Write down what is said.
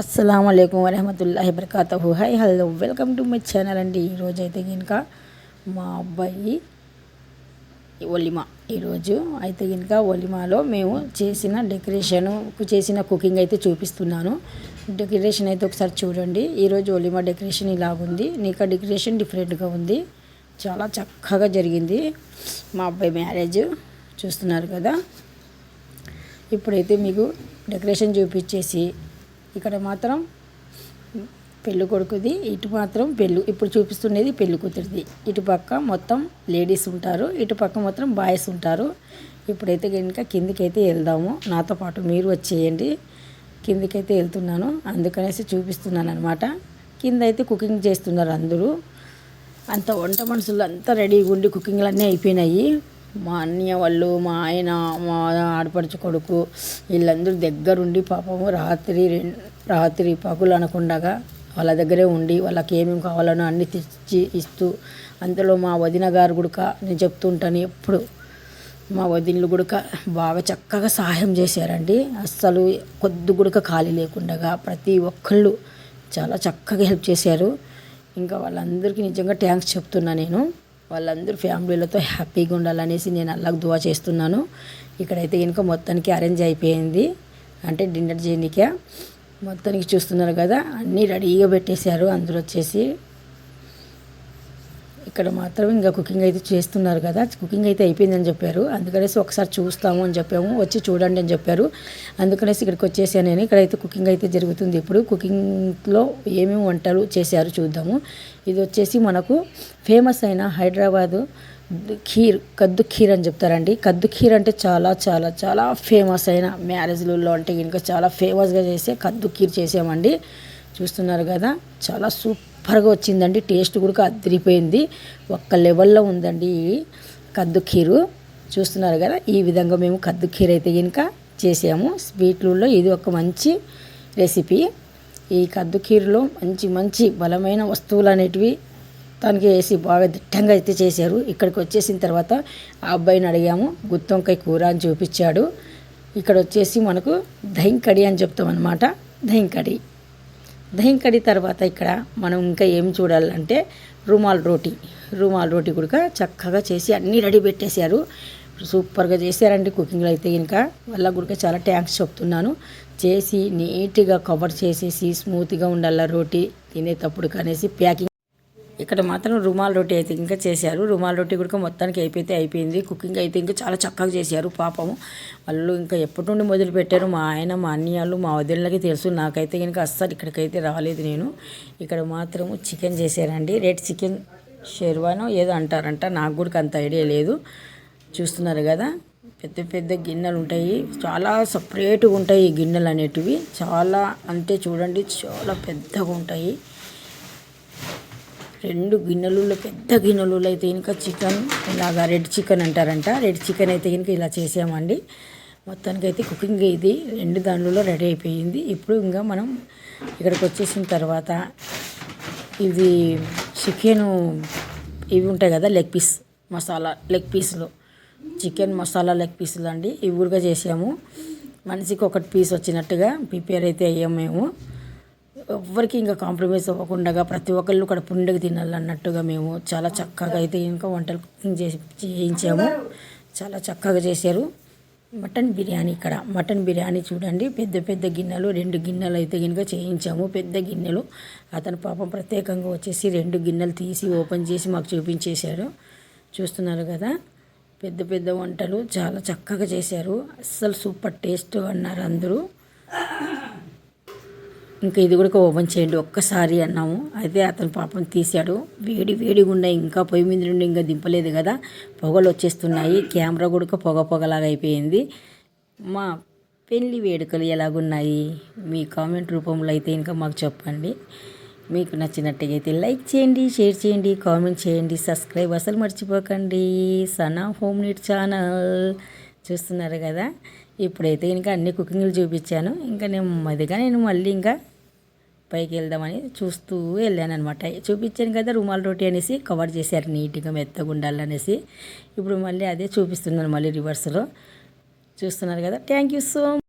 అస్సలం అయికం వరహమతుల్లా వబర్కాతహు. Hi hello welcome to my channel అండి. ఈరోజు అయితే కనుక మా అబ్బాయి ఒలిమా. ఈరోజు అయితే కనుక ఒలిమాలో మేము చేసిన డెకరేషను చేసిన కుకింగ్ అయితే చూపిస్తున్నాను. డెకరేషన్ అయితే ఒకసారి చూడండి. ఈరోజు ఒలిమా డెకరేషన్ ఇలాగుంది. నీకు డెకరేషన్ డిఫరెంట్గా ఉంది. చాలా చక్కగా జరిగింది. మా అబ్బాయి మ్యారేజ్ చూస్తున్నారు కదా. ఇప్పుడైతే మీకు డెకరేషన్ చూపించేసి ఇక్కడ మాత్రం పెళ్ళి కొడుకుది ఇటు మాత్రం పెళ్ళి ఇప్పుడు చూపిస్తున్నది పెళ్ళి కూతురిది. ఇటు పక్క మొత్తం లేడీస్ ఉంటారు ఇటు పక్క మాత్రం బాయ్స్ ఉంటారు. ఇప్పుడైతే కనుక కిందికైతే వెళ్దాము. నాతో పాటు మీరు వచ్చేయండి. కిందికైతే వెళ్తున్నాను. అందుకనేసి చూపిస్తున్నాను అనమాట కింద అయితే కుకింగ్ చేస్తున్నారు అందరూ. అంత వంట మనుషులు అంతా రెడీగా ఉండి కుకింగ్లు అన్నీ అయిపోయినాయి. మా అన్నయ్య వాళ్ళు మా ఆయన మా ఆడపడుచు కొడుకు వీళ్ళందరూ దగ్గరుండి పాపము రాత్రి రాత్రి పగులు అనకుండగా వాళ్ళ దగ్గరే ఉండి వాళ్ళకి ఏమేమి కావాలనో అన్ని తెచ్చి ఇస్తూ అంతలో మా వదిన గారు గుడక నేను చెప్తుంటాను ఎప్పుడు. మా వదినలు గుడక బాగా చక్కగా సహాయం చేశారండి. అస్సలు కొద్ది గుడక ఖాళీ లేకుండా ప్రతి ఒక్కళ్ళు చాలా చక్కగా హెల్ప్ చేశారు. ఇంకా వాళ్ళందరికీ నిజంగా థ్యాంక్స్ చెప్తున్నా నేను. వాళ్ళందరూ ఫ్యామిలీలతో హ్యాపీగా ఉండాలనేసి నేను అల్లాకు దువా చేస్తున్నాను. ఇక్కడైతే కనుక మొత్తానికి అరేంజ్ అయిపోయింది. అంటే డిన్నర్ చేయనికే మొత్తానికి చూస్తున్నారు కదా అన్నీ రెడీగా పెట్టేశారు. అందరూ వచ్చేసి ఇక్కడ మాత్రం ఇంకా కుకింగ్ అయితే చేస్తున్నారు కదా. కుకింగ్ అయితే అయిపోయిందని చెప్పారు. అందుకనేసి ఒకసారి చూస్తాము అని చెప్పాము. వచ్చి చూడండి అని చెప్పారు. అందుకనేసి ఇక్కడికి వచ్చేసాను నేను. ఇక్కడైతే కుకింగ్ అయితే జరుగుతుంది. ఇప్పుడు కుకింగ్లో ఏమేమి వంటలు చేశారు చూద్దాము. ఇది వచ్చేసి మనకు ఫేమస్ అయిన హైదరాబాదు ఖీర్ కద్దు ఖీర్ అని చెప్తారండి. కద్దు ఖీర్ అంటే చాలా చాలా చాలా ఫేమస్ అయిన మ్యారేజ్లలో అంటే ఇంకా చాలా ఫేమస్గా చేసే కద్దు ఖీర్ చేసామండి. చూస్తున్నారు కదా. చాలా సూపర్గా వచ్చిందండి. టేస్ట్ కూడా అదిరిపోయింది. ఒక్క లెవెల్లో ఉందండి కద్దు ఖీరు చూస్తున్నారు కదా ఈ విధంగా మేము కద్దు ఖీర్ అయితే కనుక చేసాము. స్వీట్లలో ఇది ఒక మంచి రెసిపీ. ఈ కద్దు ఖీరులో మంచి మంచి బలమైన వస్తువులు అనేటివి తనకి వేసి బాగా దిట్టంగా అయితే చేశారు. ఇక్కడికి వచ్చేసిన తర్వాత ఆ అబ్బాయిని అడిగాము గుత్తొంకాయ కూర అని చూపించాడు. ఇక్కడ వచ్చేసి మనకు దహింకడి అని చెప్తామన్నమాట. దహిం కడి దహం కడి తర్వాత ఇక్కడ మనం ఇంకా ఏం చూడాలంటే రుమాల్ రోటీ. రుమాల్ రోటీ కూడా చక్కగా చేసి అన్నీ రెడీ పెట్టేశారు. సూపర్గా చేశారండి కుకింగ్లో అయితే ఇంకా వాళ్ళ కూడా చాలా ట్యాంక్స్ చెప్తున్నాను. చేసి నీట్గా కవర్ చేసేసి స్మూత్గా ఉండాల రోటీ. తినేటప్పుడు కనేసి ప్యాకింగ్ ఇక్కడ మాత్రం రుమాల్ రొట్టి అయితే ఇంకా చేశారు. రుమాల్ రొట్టి కూడా మొత్తానికి అయిపోతే అయిపోయింది. కుకింగ్ అయితే ఇంకా చాలా చక్కగా చేశారు పాపము. వాళ్ళు ఇంకా ఎప్పటి నుండి మొదలు పెట్టారు మా ఆయన మా అన్నయ్యలు మా వదిలికి తెలుసు. నాకైతే కనుక అస్సలు ఇక్కడికైతే రాలేదు నేను. ఇక్కడ మాత్రము చికెన్ చేశారండి. రెడ్ చికెన్ షెర్వానో ఏదో అంటారంట. నాకు కూడా అంత ఐడియా లేదు. చూస్తున్నారు కదా. పెద్ద పెద్ద గిన్నెలు ఉంటాయి. చాలా సపరేట్గా ఉంటాయి ఈ గిన్నెలు అనేటివి. చాలా అంటే చూడండి చాలా పెద్దగా ఉంటాయి. రెండు గిన్నెలలో పెద్ద గిన్నెలలో అయితే ఇంకా చికెన్ ఇలాగా రెడ్ చికెన్ అంటారంట. రెడ్ చికెన్ అయితే కనుక ఇలా చేసామండి. మొత్తానికి అయితే కుకింగ్ ఇది. రెండు దానిలో రెడీ అయిపోయింది. ఇప్పుడు ఇంకా మనం ఇక్కడికి వచ్చేసిన తర్వాత ఇది చికెను ఇవి ఉంటాయి కదా లెగ్ పీస్ మసాలా లెగ్ పీసులు. చికెన్ మసాలా లెగ్ పీసులు అండి. ఇవి ఊరుగా చేసాము మనిషికి ఒకటి పీస్ వచ్చినట్టుగా ప్రిపేర్ అయితే అయ్యాము మేము. ఎవ్వరికి ఇంకా కాంప్రమైజ్ అవ్వకుండా ప్రతి ఒక్కళ్ళు కూడా పుండగా తినాలన్నట్టుగా మేము చాలా చక్కగా అయితే ఇంకా వంటలు కుకింగ్ చేసి చేయించాము. చాలా చక్కగా చేశారు. మటన్ బిర్యానీ ఇక్కడ. మటన్ బిర్యానీ చూడండి. పెద్ద పెద్ద గిన్నెలు రెండు గిన్నెలు అయితే కనుక చేయించాము. పెద్ద గిన్నెలు. అతను పాపం ప్రత్యేకంగా వచ్చేసి రెండు గిన్నెలు తీసి ఓపెన్ చేసి మాకు చూపించేశారు చూస్తున్నారు కదా? పెద్ద పెద్ద వంటలు చాలా చక్కగా చేశారు. అస్సలు సూపర్ టేస్ట్ అన్నారు అందరూ. ఇంకా ఇది కూడా ఓపెన్ చేయండి ఒక్కసారి అన్నాము. అయితే అతను పాపం తీశాడు. వేడి వేడిగా ఉన్నాయి ఇంకా పొయ్యి మీద నుండి ఇంకా దింపలేదు కదా. పొగలు వచ్చేస్తున్నాయి. కెమెరా కూడా పొగ పొగలాగా అయిపోయింది. మా పెళ్ళి వేడుకలు ఎలాగున్నాయి? మీ కామెంట్ రూపంలో అయితే ఇంకా మాకు చెప్పండి. మీకు నచ్చినట్టుగా అయితే లైక్ చేయండి షేర్ చేయండి కామెంట్ చేయండి సబ్స్క్రైబ్ అసలు మర్చిపోకండి. Sana home neat channel. చూస్తున్నారు కదా? ఇప్పుడైతే ఇంకా అన్ని కుకింగ్లు చూపించాను. ఇంకా నేను మదిగా నేను మళ్ళీ ఇంకా పైకి వెళ్దామని చూస్తూ వెళ్ళాను అనమాట చూపించాను కదా రుమాల్ రోటీ అనేసి కవర్ చేశారు నీట్గా మెత్తగా ఉండాలనేసి. ఇప్పుడు మళ్ళీ అదే చూపిస్తున్నాను మళ్ళీ రివర్స్లో. చూస్తున్నారు కదా. Thank you so